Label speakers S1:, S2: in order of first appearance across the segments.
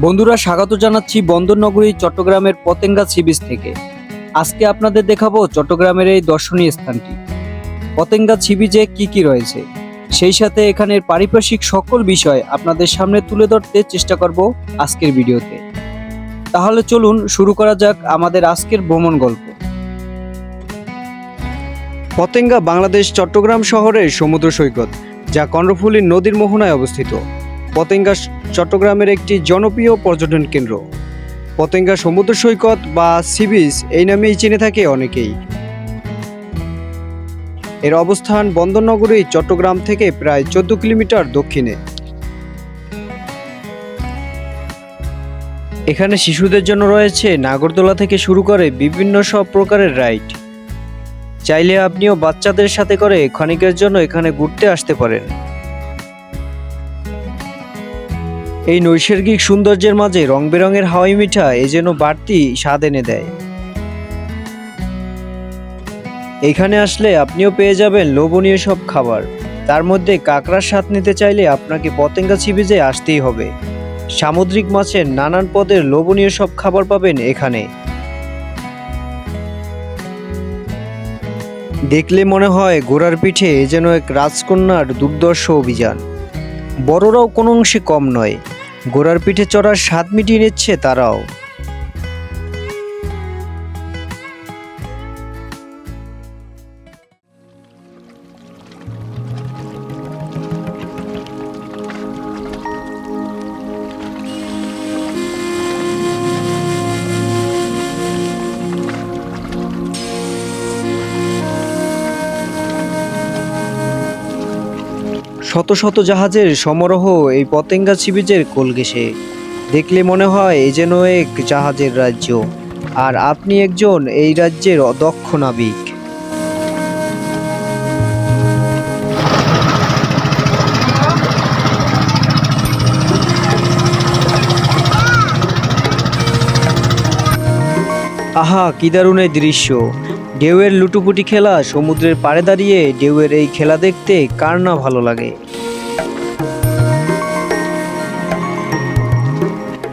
S1: বন্ধুরা, স্বাগত জানাচ্ছি বন্দরনগরী চট্টগ্রামের পতেঙ্গা সি বিচ থেকে। আজকে আপনাদের দেখাবো চট্টগ্রামের এই দর্শনীয় স্থানটি। পতেঙ্গা বিচে কি কি রয়েছে? সেই সাথে এখানের পারিপার্শ্বিক সকল বিষয় আপনাদের সামনে তুলে ধরতে চেষ্টা করব আজকের ভিডিওতে। তাহলে চলুন শুরু করা যাক আমাদের আজকের ভ্রমণ গল্প। পতেঙ্গা বাংলাদেশ চট্টগ্রাম শহরের সমুদ্র সৈকত, যা কর্ণফুলী নদীর মোহনায় অবস্থিত। পতেঙ্গা চট্টগ্রামের একটি জনপ্রিয় পর্যটন কেন্দ্র। পতেঙ্গা সমুদ্র সৈকত বা সি বিচ এই নামেই চিনে থাকে অনেকেই। এর অবস্থান বন্দরনগরী, চট্টগ্রাম থেকে প্রায় চোদ্দ কিলোমিটার দক্ষিণে। এখানে শিশুদের জন্য রয়েছে নাগরদোলা থেকে শুরু করে বিভিন্ন সব প্রকারের রাইড। চাইলে আপনিও বাচ্চাদের সাথে করে ক্ষণিকের জন্য এখানে ঘুরতে আসতে পারেন। এই নৈসর্গিক সৌন্দর্যের মাঝে রং বেরঙের হাওয়াই মিঠা এ যেন বাড়তি স্বাদ এনে দেয়। এখানে আসলে আপনিও পেয়ে যাবেন লোভনীয় সব খাবার। তার মধ্যে কাঁকড়ার স্বাদ নিতে চাইলে আপনাকে পতেঙ্গা ছিবিজে আসতেই হবে। সামুদ্রিক মাছের নানান পদের লোভনীয় সব খাবার পাবেন এখানে। দেখলে মনে হয় ঘোড়ার পিঠে যেন এক রাজকন্যার দুর্দর্শ অভিযান। বড়রাও কোনো অংশে কম নয়। ঘোড়ার পিঠে চড়ার স্বাদ মিটিয়ে নিচ্ছে তারাও। শত শত জাহাজের সমারোহ এই পতেঙ্গা সিবিজের কোলগেসে দেখলে মনে হয় এ যেন এক জাহাজের রাজ্য। আর আপনি একজন এই রাজ্যের অদক্ষ নাবিক। আহা, কি দারুণ দৃশ্য। ঢেউয়ের লুটুপুটি খেলা সমুদ্রের পাড়ে দাঁড়িয়ে ঢেউয়ের এই খেলা দেখতে কার না ভালো লাগে?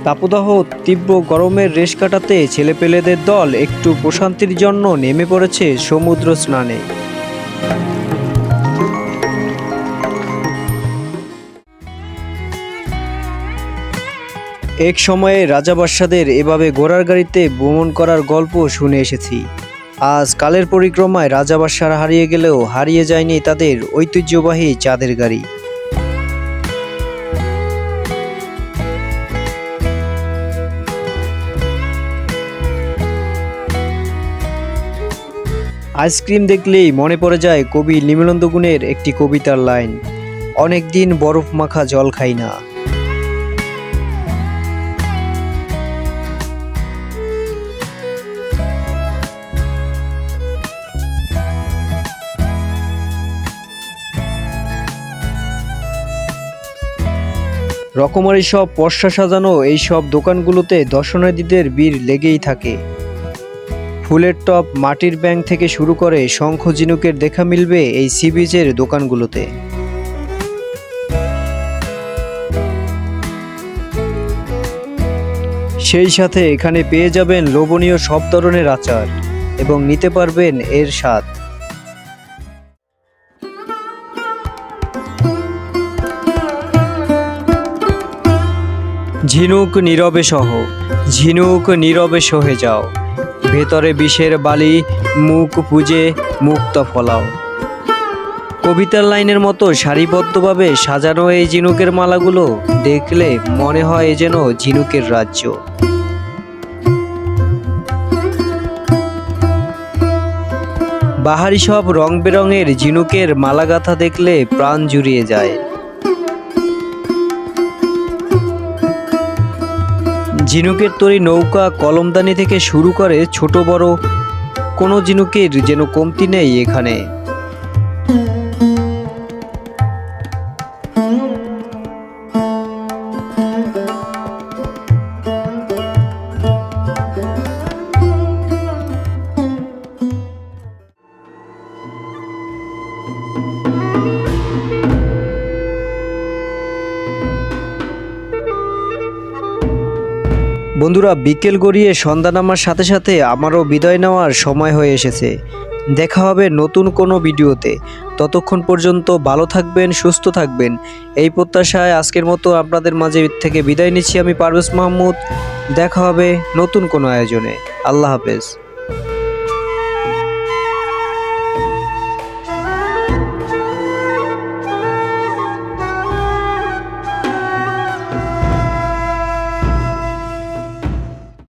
S1: তাপদাহ তীব্র গরমের রেশ কাটাতে ছেলেপেলেদের দল একটু প্রশান্তির জন্য নেমে পড়েছে সমুদ্র স্নানে। এক সময়ে রাজা বাদশাদের এভাবে ঘোড়ার গাড়িতে ভ্রমণ করার গল্প শুনে এসেছি। আজ কালের পরিক্রমায় রাজা বাদশারা হারিয়ে গেলেও হারিয়ে যায়নি তাদের ঐতিহ্যবাহী চাঁদের গাড়ি। আইসক্রিম দেখলেই মনে পড়ে যায় কবি নিমিলন্দ গুণের একটি কবিতার লাইন, অনেকদিন বরফ মাখা জল খাই না। রকমারি সব পর্ষা সাজানো এই সব দোকানগুলোতে দর্শনার্থীদের ভিড় লেগেই থাকে। ফুলের টপ মাটির ব্যাং থেকে শুরু করে শঙ্খ ঝিনুকের দেখা মিলবে এই সি বিচের দোকানগুলোতে। সেই সাথে এখানে পেয়ে যাবেন লোভনীয় সব ধরনের আচার এবং নিতে পারবেন এর স্বাদ। ঝিনুক নীরবে সহ, ঝিনুক নীরবে সহে যাও। ভেতরে বিষের বালি, মুখ পুজে, মুক্ত ফলাও। কবিতার লাইনের মতো সারিবদ্ধভাবে সাজানো এই ঝিনুকের মালাগুলো দেখলে মনে হয় যেন ঝিনুকের রাজ্য। বাহারি সব রং বেরঙের ঝিনুকের মালাগাথা দেখলে প্রাণ জুড়িয়ে যায়। ঝিনুকের তৈরি নৌকা কলমদানি থেকে শুরু করে ছোট বড় কোনো ঝিনুকের যেন কমতি নেই এখানে। বন্ধুরা, বিকেল গড়িয়ে সন্ধ্যা নামার সাথে সাথে আমারও বিদায় নেওয়ার সময় হয়ে এসেছে। দেখা হবে নতুন কোনো ভিডিওতে। ততক্ষণ পর্যন্ত ভালো থাকবেন, সুস্থ থাকবেন। এই প্রত্যাশায় আজকের মতো আপনাদের মাঝে থেকে বিদায় নিচ্ছি আমি পারভেজ মাহমুদ। দেখা হবে নতুন কোনো আয়োজনে। আল্লাহ হাফেজ।